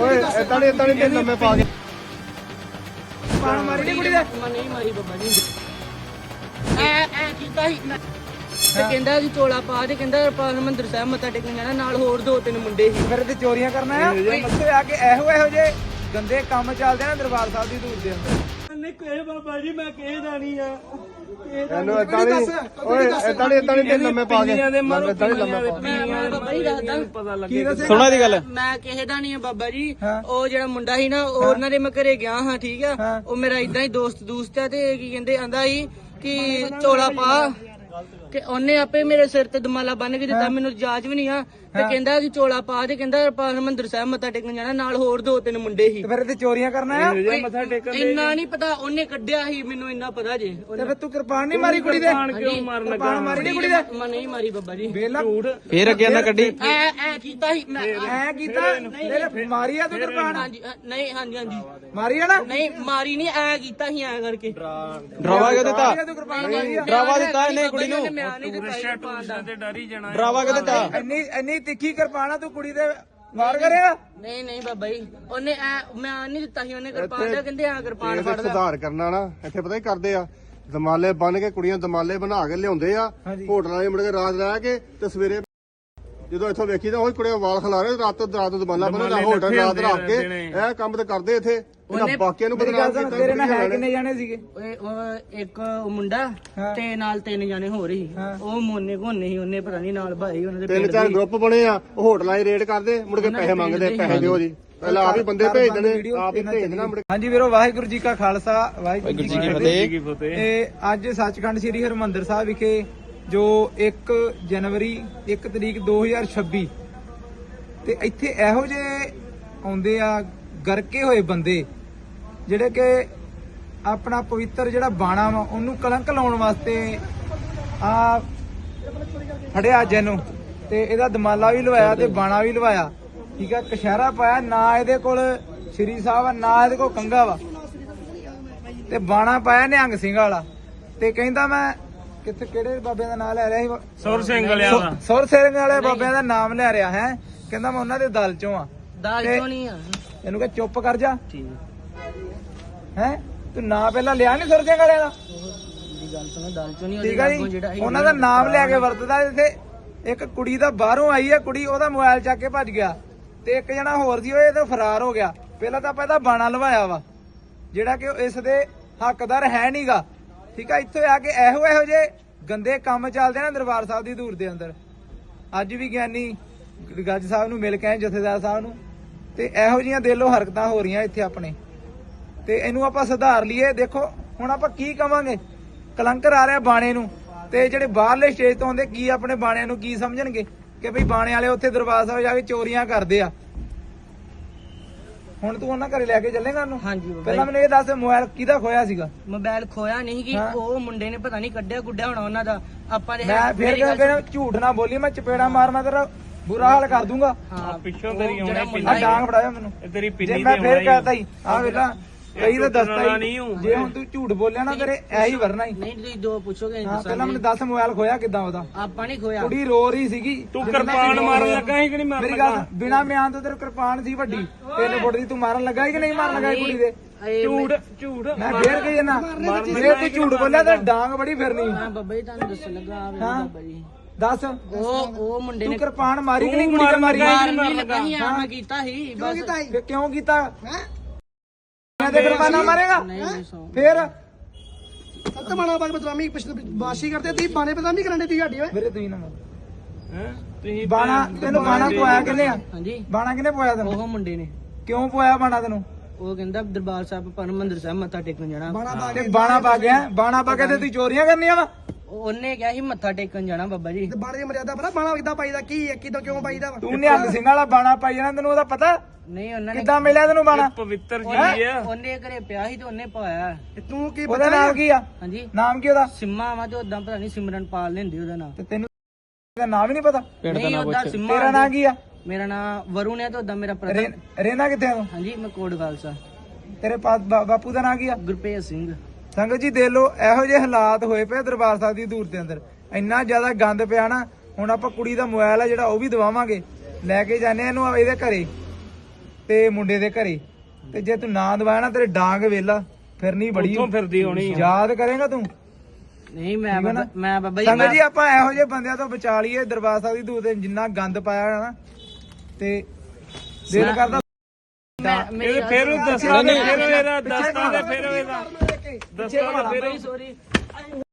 ਓਏ ਇਦਾਂ ਨਹੀਂ ਇਦਾਂ ਨਹੀਂ ਲੰਮੇ ਪਾ ਕੇ। ਪਾਣ ਮਾਰੀ ਨੀ ਕੁੜੀ ਦੇ। ਮੈਂ ਨਹੀਂ ਮਾਰੀ ਬੱਬਾ ਜੀ। ਐ ਐ ਕੀਤਾ ਸੀ। ਮੈਂ ਤੇ ਕਹਿੰਦਾ ਕਿ ਚੋਲਾ ਪਾ ਤੇ ਕਹਿੰਦਾ ਆਪਾਂ ਹਰਮੰਦਰ ਸਾਹਿਬ ਮੱਥਾ ਟੇਕਣ ਜਾਣਾ ਨਾਲ ਹੋਰ ਦੋ ਤਿੰਨ ਮੁੰਡੇ ਸੀ। ਫਿਰ ਤੇ ਚੋਰੀਆਂ ਕਰਨਾ ਆ? ਮੱਥੇ ਆ ਕੇ ਇਹੋ ਇਹੋ ਜੇ ਗੰਦੇ ਕੰਮ ਚੱਲਦੇ ਆ ਨਾ ਦਰਬਾਰ ਸਾਹਿਬ ਦੀ ਧੂੜ ਦੇ ਅੰਦਰ। ਨਹੀਂ ਕੋਈ ਬਾਬਾ ਜੀ ਮੈਂ ਕਿਸੇ ਦਾ ਨਹੀਂ ਆ। ਇਹਨੂੰ ਇਦਾਂ ਨਹੀਂ ਓਏ ਇਦਾਂ ਨਹੀਂ ਇਦਾਂ ਨਹੀਂ ਲੰਮੇ ਪਾ ਕੇ। ਇਦਾਂ ਨਹੀਂ ਲੰਮੇ ਪਾ ਮੈਂ ਮੈਂ ਬਾਬਾ ਜੀ ਦੱਸਦਾ ਕੀ ਦੱਸੇ ਸੁਣਾ ਦੀ ਗੱਲ। ਮੈਂ ਕਿਸੇ ਦਾ ਨਹੀਂ ਆ ਬਾਬਾ ਜੀ। ਉਹ ਜਿਹੜਾ ਮੁੰਡਾ ਸੀ ਨਾ ਉਹ ਉਹਨਾਂ ਦੇ ਮੈਂ ਘਰੇ ਗਿਆ ਹਾਂ ਠੀਕ ਆ। ਉਹ ਮੇਰਾ ਇਦਾਂ ਹੀ ਦੋਸਤ ਦੋਸਤ ਆ ਤੇ ਕੀ ਕਹਿੰਦੇ ਆਂਦਾ ਸੀ ਕਿ ਚੋਲਾ ਪਾ। ਤੇ ਉਹਨੇ ਆਪੇ ਮੇਰੇ ਸਿਰ ਤੇ ਦਮਾਲਾ ਬੰਨ ਕੇ ਦਿੱਤਾ ਮੈਨੂੰ ਜਾਜ ਵੀ ਨਹੀਂ ਆ। ਤੇ ਕਹਿੰਦਾ ਕਿ ਚੋਲਾ ਪਾ ਤੇ ਕਹਿੰਦਾ ਆਪਾਂ ਹਰਮੰਦਰ ਸਾਹਿਬ ਮੱਥਾ ਟੇਕਣ ਜਾਣਾ ਨਾਲ ਹੋਰ ਦੋ ਤਿੰਨ ਮੁੰਡੇ ਸੀ। ਤੇ ਫਿਰ ਤੇ ਚੋਰੀਆਂ ਕਰਨਾ ਆ ਇੰਨਾ ਨਹੀਂ ਪਤਾ ਉਹਨੇ ਕੱਢਿਆ ਸੀ ਮੈਨੂੰ ਇੰਨਾ ਪਤਾ ਜੇ। ਤੇ ਫਿਰ ਤੂੰ ਕਿਰਪਾਨ ਨਹੀਂ ਮਾਰੀ ਕੁੜੀ ਦੇ? ਕਿਉਂ ਮਾਰਨ ਕਿਰਪਾਨ ਮਾਰੀ ਨੀ ਕੁੜੀ ਦੇ? ਮੈਂ ਨਹੀਂ ਮਾਰੀ ਬੱਬਾ ਜੀ। ਵੇਲਾ ਫੇਰ ਅੱਗੇ ਨਾ ਕੱਢੀ। ਐ ਐ ਕੀਤਾ ਸੀ ਮੈਂ ਐ ਕੀਤਾ? ਤੇਰੇ ਮਾਰੀ ਆ ਤੂੰ ਕਿਰਪਾਨ? ਹਾਂਜੀ ਨਹੀਂ ਹਾਂਜੀ ਹਾਂਜੀ। ਮਾਰੀ ਆ ਨਾ? ਨਹੀਂ ਮਾਰੀ ਨਹੀਂ ਐ ਕੀਤਾ ਸੀ ਐ ਕਰਕੇ। ਡਰਾਵਾ ਕਿਉਂ ਦਿੱਤਾ? ਕਿਰਪਾਨ ਡਰਾਵਾ ਦਿੱਤਾ ਇਹਨੇ ਕੁੜੀ ਨੂੰ? ਮੈਂ ਨਹੀਂ ਦਾ। ਡਰਾਵਾ ਇੰਨੀ ਇੰਨੀ ਤਿੱਖੀ ਕਿਰਪਾਨ ਤੂੰ ਕੁੜੀ ਦੇ ਵਾਰ ਕਰਿਆ? ਨਹੀਂ ਨਹੀਂ ਬਾਬਾ ਜੀ। ਉਹਨੇ ਐ ਮੈਂ ਨਹੀਂ ਦਿੱਤਾ ਸੀ ਉਹਨੇ ਕਿਰਪਾਨ ਦਾ ਕਹਿੰਦੇ ਆ ਕਿਰਪਾਨ ਇਹਦੇ ਫੜ ਲੈ ਸੁਧਾਰ ਕਰਨਾ ਨਾ ਇੱਥੇ ਪਤਾ ਕੀ ਕਰਦੇ ਆ? ਦਮਾਲੇ ਬੰਨ ਕੇ ਕੁੜੀਆਂ ਦਮਾਲੇ ਬਣਾ ਕੇ ਲਿਆਉਂਦੇ ਆ। ਹੋਟਲਾਂ ਵਾਲੇ ਮੁੜ ਕੇ ਰਾਤ ਰਹਿ ਕੇ ਤੇ ਸਵੇਰੇ ਜਦੋਂ ਇੱਥੋਂ ਵੇਖੀ ਤਾਂ ਉਹ ਕੁੜੀਆਂ ਵਾਲ ਖਿਲਾਰੇ ਰਾਤ ਰਾਤ ਨੂੰ ਦਮਾਲਾ ਬੰਨਣਾ ਹੋਟਲ ਰਾਤ ਰੱਖ ਕੇ ਇਹ ਕੰਮ ਤੇ ਕਰਦੇ ਇੱਥੇ ਇਹਨਾਂ ਬਾਕੀਆਂ ਨੂੰ ਬਦਨਾਮ ਕੀਤਾ ਤੇਰੇ ਨਾਲ ਹੈ ਕਿੰਨੇ ਜਾਣੇ ਸੀਗੇ? ਓਏ ਉਹ ਇੱਕ ਉਹ ਮੁੰਡਾ। ਤੇ ਨਾਲ ਤਿੰਨ ਜਾਣੇ ਹੋ ਰਹੀ ਹਾਂ। ਉਹ ਮੋਨੇ ਘੋਨੇ ਸੀ ਉਹਨੇ ਪਤਾ ਨਹੀਂ ਨਾਲ ਭਾਈ ਉਹਨਾਂ ਦੇ ਤਿੰਨ ਚਾਰ ਦੇ। ਗਰੁੱਪ ਬਣੇ ਆ ਉਹ ਹੋਟਲਾਂ 'ਚ ਰੇਡ ਕਰਦੇ ਮੁੜ ਕੇ ਪੈਸੇ ਮੰਗਦੇ ਪੈਸੇ ਦਿਓ ਜੀ। ਪਹਿਲਾਂ ਆਪ ਹੀ ਬੰਦੇ ਭੇਜ ਦੇਣੇ ਆਪ ਹੀ ਭੇਜ ਦੇਣਾ ਮੁੜ ਕੇ। ਹਾਂਜੀ ਵੀਰੋ ਵਾਹਿਗੁਰੂ ਜੀ ਕਾ ਖਾਲਸਾ ਵਾਹਿਗੁਰੂ ਜੀ ਕੀ ਫਤਿਹ। ਤੇ ਅੱਜ ਸੱਚਖੰਡ ਸ੍ਰੀ ਹਰਮੰਦਰ ਸਾਹਿਬ ਵਿਖੇ ਜੋ 1 ਜਨਵਰੀ 1 ਤਰੀਕ 2026 ਤੇ ਇੱਥੇ ਇਹੋ ਜਿਹੇ ਆਉਂਦੇ ਆ, ਗਰਕੇ ਹੋਏ ਬੰਦੇ, ਜਿਹੜੇ ਕਿ ਆਪਣਾ ਪਵਿੱਤਰ ਜਿਹੜਾ ਬਾਣਾ ਵਾ, ਉਹਨੂੰ ਕਲੰਕ ਲਾਉਣ ਵਾਸਤੇ ਆ ਫੜਿਆ ਜੈਨੂੰ। ਤੇ ਇਹਦਾ ਦਮਾਲਾ ਵੀ ਲਵਾਇਆ ਤੇ ਬਾਣਾ ਵੀ ਲਵਾਇਆ। ਠੀਕ ਆ ਕਸ਼ਹਿਰਾ ਪਾਇਆ, ਨਾ ਇਹਦੇ ਕੋਲ ਸ਼੍ਰੀ ਸਾਹਿਬ ਆ, ਨਾ ਇਹਦੇ ਕੋਲ ਕੰਗਾ ਵਾ। ਤੇ ਬਾਣਾ ਪਾਇਆ ਨਿਹੰਗ ਸਿੰਘ ਵਾਲਾ। ਤੇ ਕਹਿੰਦਾ ਮੈਂ ਕਿੱਥੇ ਕਿਹੜੇ ਬਾਬਿਆਂ ਦਾ ਨਾਮ ਲੈ ਰਿਹਾ ਸੀ? ਸੁਰ ਸਿੰਘ ਵਾਲਿਆ ਦਾ। ਸੁਰ ਸਿੰਘ ਵਾਲੇ ਬਾਬਿਆਂ ਦਾ ਨਾਮ ਲੈ ਰਿਹਾ ਹੈ। ਕਹਿੰਦਾ ਮੈਂ ਉਹਨਾਂ ਦੇ ਦਲ ਚੋਂ ਆ। ਦਾਲ ਤੇ- ਚੋਂ ਨਹੀਂ ਆ। ਇਹਨੂੰ ਕਹ ਚੁੱਪ ਕਰ ਜਾ। ਠੀਕ। ਹੈ? ਤੂੰ ਨਾਂ ਪਹਿਲਾਂ ਲਿਆ ਨਹੀਂ ਸੁਰ ਸਿੰਘ ਵਾਲਿਆਂ ਦਾ? ਦੀ ਗੱਲ ਸੁਣੋ ਦਾਲ ਚੋਂ ਨਹੀਂ ਠੀਕ ਆ ਜੀ। ਉਹਨਾਂ ਦਾ ਨਾਮ ਲੈ ਕੇ ਵਰਤਦਾ ਇੱਥੇ ਇੱਕ ਕੁੜੀ ਦਾ ਬਾਹਰੋਂ ਆਈ ਹੈ ਕੁੜੀ ਉਹਦਾ ਮੋਬਾਈਲ ਚੱਕ ਕੇ ਭੱਜ ਗਿਆ। ਤੇ ਇੱਕ ਜਣਾ ਹੋਰ ਸੀ ਉਹ ਇਹ ਤੋਂ ਫਰਾਰ ਹੋ ਗਿਆ। ਪਹਿਲਾਂ ਤਾਂ ਆਪਾਂ ਇਹਦਾ ਬਾਣਾ ਲਵਾਇਆ ਵਾ। ਜਿਹੜਾ ਕਿ ਇਸ ਦੇ ਹੱਕਦਾਰ ਹੈ ਨਹੀਂਗਾ ਠੀਕ ਆ, ਇੱਥੇ ਆ ਕੇ ਇਹੋ ਇਹੋ ਜੇ ਗੰਦੇ ਕੰਮ ਚੱਲਦੇ ਆ ਨਾ ਦਰਬਾਰ ਸਾਹਿਬ ਦੀ ਧੂੜ ਦੇ ਅੰਦਰ। ਅੱਜ ਵੀ ਗਿਆਨੀ ਗੱਜ ਸਾਹਿਬ ਨੂੰ ਮਿਲ ਕੇ ਆਏ, ਜਥੇਦਾਰ ਸਾਹਿਬ ਨੂੰ। ਤੇ ਇਹੋ ਜੀਆਂ ਦਿਲੋਂ ਹਰਕਤਾਂ ਹੋ ਰਹੀਆਂ ਇੱਥੇ ਆਪਣੇ। ਤੇ ਇਹਨੂੰ ਆਪਾਂ ਸੁਧਾਰ ਲਈਏ। ਦੇਖੋ, ਹੁਣ ਆਪਾਂ ਕੀ ਕਵਾਂਗੇ? ਕਲੰਕਰ ਆ ਰਿਹਾ ਬਾਣੇ ਨੂੰ। ਤੇ ਜਿਹੜੇ ਬਾਹਰਲੇ ਸਟੇਜ ਤੋਂ ਆਉਂਦੇ, ਕੀ ਆਪਣੇ ਬਾਣਿਆਂ ਨੂੰ ਕੀ ਸਮਝਣਗੇ? ਕਿ ਭਈ ਬਾਣੇ ਵਾਲੇ ਉੱਥੇ ਦਰਬਾਰ ਸਾਹਿਬ ਜਾ ਕੇ ਚੋਰੀਆਂ ਕਰਦੇ ਆ। ਹੁਣ ਤੂੰ ਉਹਨਾਂ ਘਰੇ ਲੈ ਕੇ ਚੱਲੇਗਾ ਉਹਨੂੰ? ਹਾਂਜੀ ਬਾਬਾ ਪਹਿਲਾਂ ਮੈਨੂੰ ਇਹ ਦੱਸ ਮੋਬਾਈਲ ਕਿਹਦਾ ਖੋਇਆ ਸੀਗਾ? ਮੋਬਾਈਲ ਖੋਇਆ ਨਹੀਂ ਕਿ। ਉਹ ਮੁੰਡੇ ਨੇ ਪਤਾ ਨਹੀਂ ਕੱਢਿਆ ਗੁੱਡਿਆ ਹੋਣਾ ਉਹਨਾਂ ਦਾ। ਆਪਾਂ ਦੇ ਮੈਂ ਫਿਰ ਕਹਿੰਦਾ ਝੂਠ ਨਾ ਬੋਲੀ ਮੈਂ ਚਪੇੜਾ ਮਾਰ ਮੈਂ ਤੇਰਾ ਬੁਰਾ ਹਾਲ ਕਰ ਦੂੰਗਾ। ਹਾਂ। ਪਿੱਛੋਂ ਤੇਰੀ ਆਉਣੀ ਮੁੰਡਾ ਆ ਡਾਂਗ ਫੜਾਇਆ ਮੈਨੂੰ। ਇਹ ਤੇਰੀ ਪਿੰਨੀ ਮੈਂ ਤੇ ਫੇਰ ਆਉਣਾ ਕਹਤਾ ਹੀ ਆ ਵੇਲਾ ਕਈ ਤਾਂ ਟੁੱਟਣਾ ਹੀ ਨਹੀਂ ਹੂੰ। ਜੇ ਹੁਣ ਤੂੰ ਝੂਠ ਬੋਲਿਆ ਨਾ ਤੇਰੇ ਐਹੀ ਵਰਨਾ ਹੀ। ਨਹੀਂ ਤੁਸੀਂ ਦੋ ਪੁੱਛੋਗੇ ਹਾਂ ਪਹਿਲਾਂ ਮੈਨੂੰ ਦੱਸ ਮੋਬਾਈਲ ਖੋਇਆ ਕਿਦਾਂ ਉਹਦਾ? ਆਪਾਂ ਨਹੀਂ ਖੋਇਆ। ਕੁੜੀ ਰੋ ਰਹੀ ਸੀਗੀ। ਤੂੰ ਕਿਰਪਾਨ ਮਾਰਨ ਲੱਗਾ ਸੀ ਕਿ ਨਹੀਂ ਮਾਰਨ ਮੇਰੀ ਗੱਲ ਬਿਨਾਂ ਮਿਆਨ ਤੋਂ ਤੇਰੇ ਕਿਰਪਾਨ ਸੀ ਵੱਡੀ। ਤਿੰਨ ਫੁੱਟ ਦੀ ਤੂੰ ਮਾਰਨ ਲੱਗਾ ਸੀ ਕਿ ਨਹੀਂ ਮਾਰਨ ਲੱਗਾ ਕੁੜੀ ਦੇ? ਝੂਠ ਝੂਠ। ਮੈਂ ਫੇਰ ਕਹੀ ਨਾ ਜੇ ਤੂੰ ਝੂਠ ਬੋਲਿਆ ਤਾਂ ਡਾਂਗ ਬੜੀ ਫਿਰਨੀ। ਹਾਂ ਬੱਬਾ ਜੀ ਤੁਹਾਨੂੰ ਦੱਸਣ ਲੱਗਾ ਆ ਹਾਂ। ਬੱਬਾ ਜੀ। ਦੱਸ। ਉਹ ਉਹ ਮੁੰਡੇ ਨੇ ਕਿਰਪਾਨ ਮਾਰੀ ਕਿ ਨਹੀਂ ਕੁੜੀ ਮਾਰੀ? ਮਾਰਨ ਨਹੀਂ ਲੱਗਾ ਸੀ ਆ ਮੈਂ ਕੀਤਾ ਸੀ ਬਸ। ਫਿਰ ਕਿਉਂ ਕੀਤਾ? ਤੇ ਮਾਰੇਗਾ। ਫੇਰ ਸੱਤ ਬਾਣਾ ਬਾਗ ਬਦਨਾਮੀ ਬਾਸ਼ੀ ਕਰਦੇ ਤੀ ਬਾਣੇ ਬਦਨਾਮੀ ਕਰਨ ਦੇ ਤੀ ਸਾਡੀ ਓਏ। ਵੀਰੇ ਤੂੰ ਹੀ ਨਾ ਮਾਰ। ਹੈਂ? ਤੁਸੀਂ ਬਾਣਾ ਤੈਨੂੰ ਬਾਣਾ ਪਵਾਇਆ ਕਿੰਨੇ ਆ? ਹਾਂਜੀ। ਬਾਣਾ ਕਿੰਨੇ ਪਵਾਇਆ ਤੈਨੂੰ? ਉਹ ਮੁੰਡੇ ਨੇ। ਕਿਉਂ ਪਵਾਇਆ ਬਾਣਾ ਤੈਨੂੰ? ਉਹ ਕਹਿੰਦਾ ਦਰਬਾਰ ਸਾਹਿਬ ਪਰਮੰਦਰ ਸਾਹਿਬ ਮੱਥਾ ਟੇਕਣ ਜਾਣਾ। ਬਾਣਾ ਬਾਗ ਤੇ ਬਾਣਾ ਪਾ ਗਿਆ ਬਾਣਾ ਪਾ ਕੇ ਤੇ ਤੂੰ ਚੋਰੀਆਂ ਕਰਨੀਆਂ ਵਾ? ਉਹਨੇ ਕਿਹਾ ਸੀ ਮੱਥਾ ਟੇਕਣ ਜਾਣਾ ਬੱਬਾ ਜੀ। ਤੇ ਬਾਣੇ ਦੀ ਮਰਿਆਦਾ ਪਤਾ ਬਾਣਾ ਕਿੱਦਾਂ ਪਾਈਦਾ ਕੀ ਹੈ ਕਿਦੋਂ ਕਿਉਂ ਪਾਈਦਾ ਵਾ? ਤੂੰ ਨਿਹੰਗ ਸਿੰਘ ਵਾਲਾ ਬਾਣਾ ਪਾਈ ਜਾਣਾ ਤੈਨੂੰ ਉਹਦਾ ਪਤਾ? ਨਹੀਂ ਉਹਨਾਂ ਨੇ ਕਿੱਦਾਂ ਮਿਲਿਆ ਤੈਨੂੰ ਬਾਣਾ? ਪਵਿੱਤਰ ਜੀ ਆ ਉਹਨੇ ਘਰੇ ਪਿਆ ਸੀ ਤੇ ਉਹਨੇ ਪਾਇਆ। ਤੇ ਤੂੰ ਕੀ ਉਹਦਾ ਨਾਮ ਕੀ ਆ? ਹਾਂਜੀ। ਨਾਮ ਕੀ ਉਹਦਾ? ਸਿੰਮਾ ਵਾ ਤੇ ਉਦਾਂ ਪਤਾ ਨਹੀਂ ਸਿਮਰਨ ਪਾਲ ਲੈਂਦੇ ਉਹਦਾ ਨਾਮ। ਤੇ ਤੈਨੂੰ ਉਹਦਾ ਨਾਮ ਹੀ ਨਹੀਂ ਪਤਾ? ਨਹੀਂ ਉਦਾਂ ਸਿੰਮਾ ਤੇਰਾ ਨਾਮ ਕੀ ਆ? ਮੇਰਾ ਨਾਮ ਵਰੁਣ ਹੈ ਤੇ ਉਦਾਂ ਮੇਰਾ ਪ੍ਰਧਾਨ। ਰੇ- ਰਹਿੰਦਾ ਕਿੱਥੇ ਆ ਹਾਂਜੀ ਮੈਂ ਕੋਟ ਖਾਲਸਾ। ਤੇਰੇ ਬਾਪੂ ਦਾ ਨਾਮ ਕੀ ਆ? ਗੁਰਪ੍ਰੀਤ ਸਿੰਘ। ਸੰਗਤ ਜੀ ਦੇਖ ਲਓ ਇਹੋ ਜਿਹੇ ਹਾਲਾਤ ਹੋਏ ਪਏ ਦਰਬਾਰ ਸਾਹਿਬ ਦੀ ਦੂਰ ਦੇ ਅੰਦਰ। ਇੰਨਾ ਜ਼ਿਆਦਾ ਗੰਦ ਪਿਆ ਨਾ ਹੁਣ ਆਪਾਂ ਕੁੜੀ ਦਾ ਮੋਬਾਈਲ ਆ ਜਿਹੜਾ ਉਹ ਵੀ ਦਵਾਵਾਂਗੇ। ਲੈ ਕੇ ਜਾਂਦੇ ਆ ਇਹਨੂੰ ਇਹਦੇ ਘਰੇ ਤੇ ਮੁੰਡੇ ਦੇ ਘਰੇ। ਤੇ ਜੇ ਤੂੰ ਨਾ ਦਵਾਇਆ ਨਾ ਤੇਰੇ ਡਾਂਗ ਵੇਲਾ ਫਿਰ ਨਹੀਂ ਬੜੀ ਉੱਥੋਂ ਫਿਰਦੀ ਹੋਣੀ। ਯਾਦ ਕਰੇਗਾ ਤੂੰ? ਨਹੀਂ ਮੈਂ ਮੈਂ ਬਾਬਾ ਜੀ ਸੰਗਤ ਜੀ ਆਪਾਂ ਇਹੋ ਜਿਹੇ ਬੰਦਿਆਂ ਤੋਂ ਬਚਾ ਲਈਏ ਦਰਬਾਰ ਸਾਹਿਬ ਦੀ ਦੂਤ ਤੇ ਜਿੰਨਾ ਗੰਦ ਪਾਇਆ ਨਾ। ਤੇ ਦਿਲ ਕਰਦਾ ਮੈਂ ਮੇਰੀ ਇਹ ਫਿਰ ਉਹ ਦੱਸਦਾ ਤੇ ਫਿਰ ਇਹਦਾ ਦੱਸਦਾ ਤੇ ਫਿਰ ਇਹਦਾ। ਦੱਸਦਾ ਤੇ ਫਿਰ ਸੋਰੀ